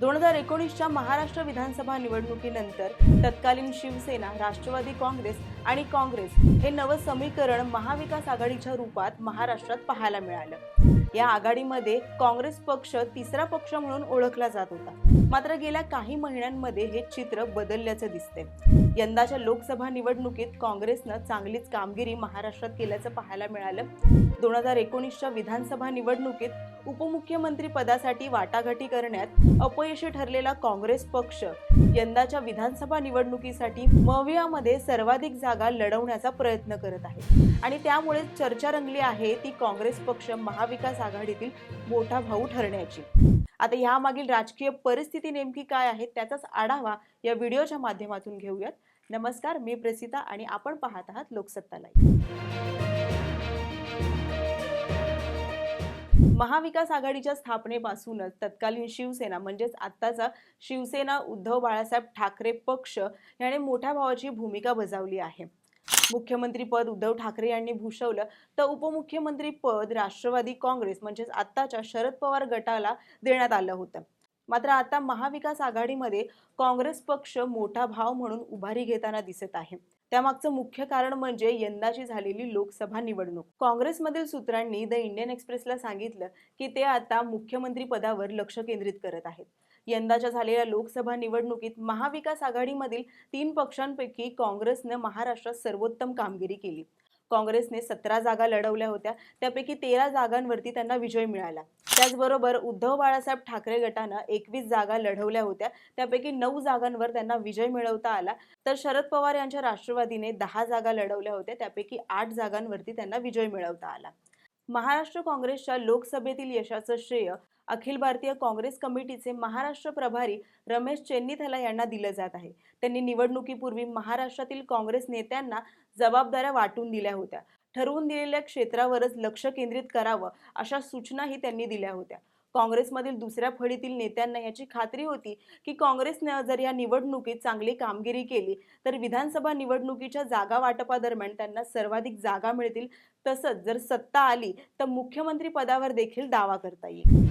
दोन हजार एकोणीसच्या महाराष्ट्र विधानसभा निवडणुकीनंतर तत्कालीन शिवसेना राष्ट्रवादी काँग्रेस आणि काँग्रेस हे नवं समीकरण महाविकास आघाडीच्या रूपात महाराष्ट्रात पाहायला मिळालं. या आघाडीमध्ये काँग्रेस पक्ष तिसरा पक्ष म्हणून ओळखला जात होता. मात्र गेल्या काही महिन्यांमध्ये हे चित्र बदलल्याचं दिसतंय. यंदाच्या लोकसभा निवडणुकीत काँग्रेसनं चांगलीच कामगिरी महाराष्ट्रात केल्याचं पाहायला मिळालं. दोन हजार एकोणीसच्या विधानसभा निवडणुकीत उपमुख्यमंत्री पदासाठी वाटाघाटी करण्यात अपयशी ठरलेला काँग्रेस पक्ष. यंदाच्या विधानसभा निवडणुकीसाठी मवियामध्ये सर्वाधिक जागा लढवण्याचा प्रयत्न करत आहे. आणि त्यामुळे चर्चा रंगली आहे ती काँग्रेस पक्ष महाविकास आघाडीतील मोठा भाऊ ठरण्याची. आता यामागील राजकीय परिस्थिती नेमकी काय आहे त्याचाच आढावा या व्हिडिओच्या माध्यमातून घेऊयात. नमस्कार मी प्रसिता आणि आपण पाहत आहात लोकसत्ता लाईव्ह. महाविकास आघाडीच्या स्थापनेपासूनच तत्कालीन शिवसेना म्हणजेच आत्ताचा शिवसेना उद्धव बाळासाहेब ठाकरे पक्ष याने मोठ्या भावाची भूमिका बजावली आहे. मुख्यमंत्री पद उद्धव ठाकरे यांनी भूषवलं तर उपमुख्यमंत्री पद राष्ट्रवादी काँग्रेस म्हणजेच आत्ताच्या शरद पवार गटाला देण्यात आलं होतं. मात्र आता महाविकास आघाडीमध्ये काँग्रेस पक्ष मोठा भाव म्हणून उभारी घेताना दिसत आहे. त्यामागचं मुख्य कारण म्हणजे यंदाची झालेली लोकसभा निवडणूक. काँग्रेसमधील सूत्रांनी द इंडियन एक्सप्रेसला सांगितलं की ते आता मुख्यमंत्री पदावर लक्ष केंद्रित करत आहेत. यंदाच्या झालेल्या लोकसभा निवडणुकीत महाविकास आघाडीमधील तीन पक्षांपैकी काँग्रेसनं महाराष्ट्रात सर्वोत्तम कामगिरी केली. काँग्रेसने सतरा जागा लढवल्या होत्या. त्यापैकी तेरा जागांवरती त्यांना विजय मिळाला. त्याचबरोबर उद्धव बाळासाहेब ठाकरे गटानं एकवीस जागा लढवल्या होत्या. त्यापैकी नऊ जागांवर त्यांना विजय मिळवता आला. तर शरद पवार यांच्या राष्ट्रवादीने दहा जागा लढवल्या होत्या. त्यापैकी आठ जागांवरती त्यांना विजय मिळवता आला. महाराष्ट्र काँग्रेसच्या लोकसभेतील यशाचं श्रेय अखिल भारतीय काँग्रेस कमिटीचे महाराष्ट्र प्रभारी रमेश चेन्नीथला यांना दिलं जात आहे. त्यांनी निवडणुकीपूर्वी महाराष्ट्रातील काँग्रेस नेत्यांना जबाबदाऱ्या वाटून दिल्या होत्या. ठरवून दिलेल्या क्षेत्रावरच लक्ष केंद्रित करावं अशा सूचनाही त्यांनी दिल्या होत्या. काँग्रेसमधील दुसऱ्या फळीतील नेत्यांना याची खात्री होती की काँग्रेसनं जर या निवडणुकीत चांगली कामगिरी केली तर विधानसभा निवडणुकीच्या जागा वाटपादरम्यान त्यांना सर्वाधिक जागा मिळतील. तसंच जर सत्ता आली तर मुख्यमंत्री पदावर देखील दावा करता येईल.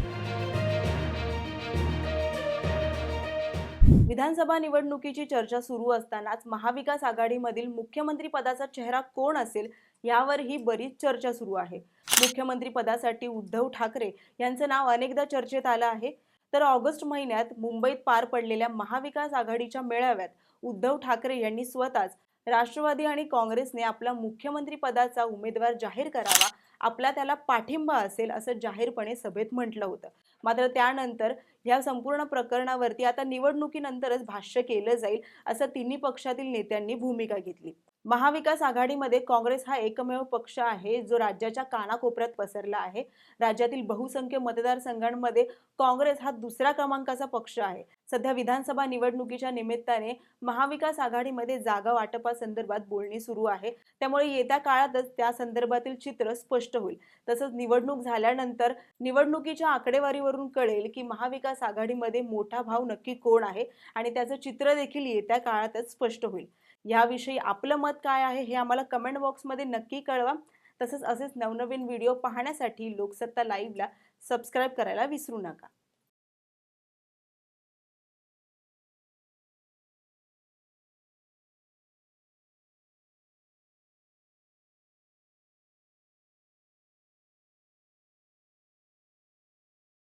विधानसभा निवडणुकीची चर्चा सुरू असतानाच महाविकास आघाडीमधील मुख्यमंत्री पदाचा चेहरा कोण असेल यावर ही बरीच चर्चा सुरू आहे. मुख्यमंत्री पदासाठी उद्धव ठाकरे यांचं नाव अनेकदा चर्चेत आलं आहे. तर ऑगस्ट महिन्यात मुंबईत पार पडलेल्या महाविकास आघाडीच्या मेळाव्यात उद्धव ठाकरे यांनी स्वतःच राष्ट्रवादी आणि काँग्रेसने आपला मुख्यमंत्री पदाचा उमेदवार जाहीर करावा आपला त्याला पाठिंबा असेल असं जाहीरपणे सभेत म्हटलं होतं. मात्र त्यानंतर या संपूर्ण प्रकरणावरती आता निवडणुकीनंतरच भाष्य केलं जाईल असं तिन्ही पक्षातील नेत्यांनी भूमिका घेतली. महाविकास आघाडीमध्ये काँग्रेस हा एकमेव पक्ष आहे जो राज्याच्या कानाकोपऱ्यात पसरला आहे. राज्यातील बहुसंख्य मतदारसंघांमध्ये काँग्रेस हा दुसऱ्या क्रमांकाचा पक्ष आहे. सध्या विधानसभा निवडणुकीच्या निमित्ताने महाविकास आघाडीमध्ये जागा वाटपासंदर्भात बोलणी सुरू आहे. त्यामुळे येत्या काळातच त्या संदर्भातील चित्र स्पष्ट होईल. तसंच निवडणूक झाल्यानंतर निवडणुकीच्या आकडेवारीवरून कळेल की महाविकास आघाडीमध्ये मोठा भाव नक्की कोण आहे आणि त्याचं चित्र देखील येत्या काळातच स्पष्ट होईल. याविषयी आपलं मत काय आहे हे आम्हाला कमेंट बॉक्समध्ये नक्की कळवा. तसंच असेच नवनवीन व्हिडिओ पाहण्यासाठी लोकसत्ता लाईव्हला सबस्क्राईब करायला विसरू नका.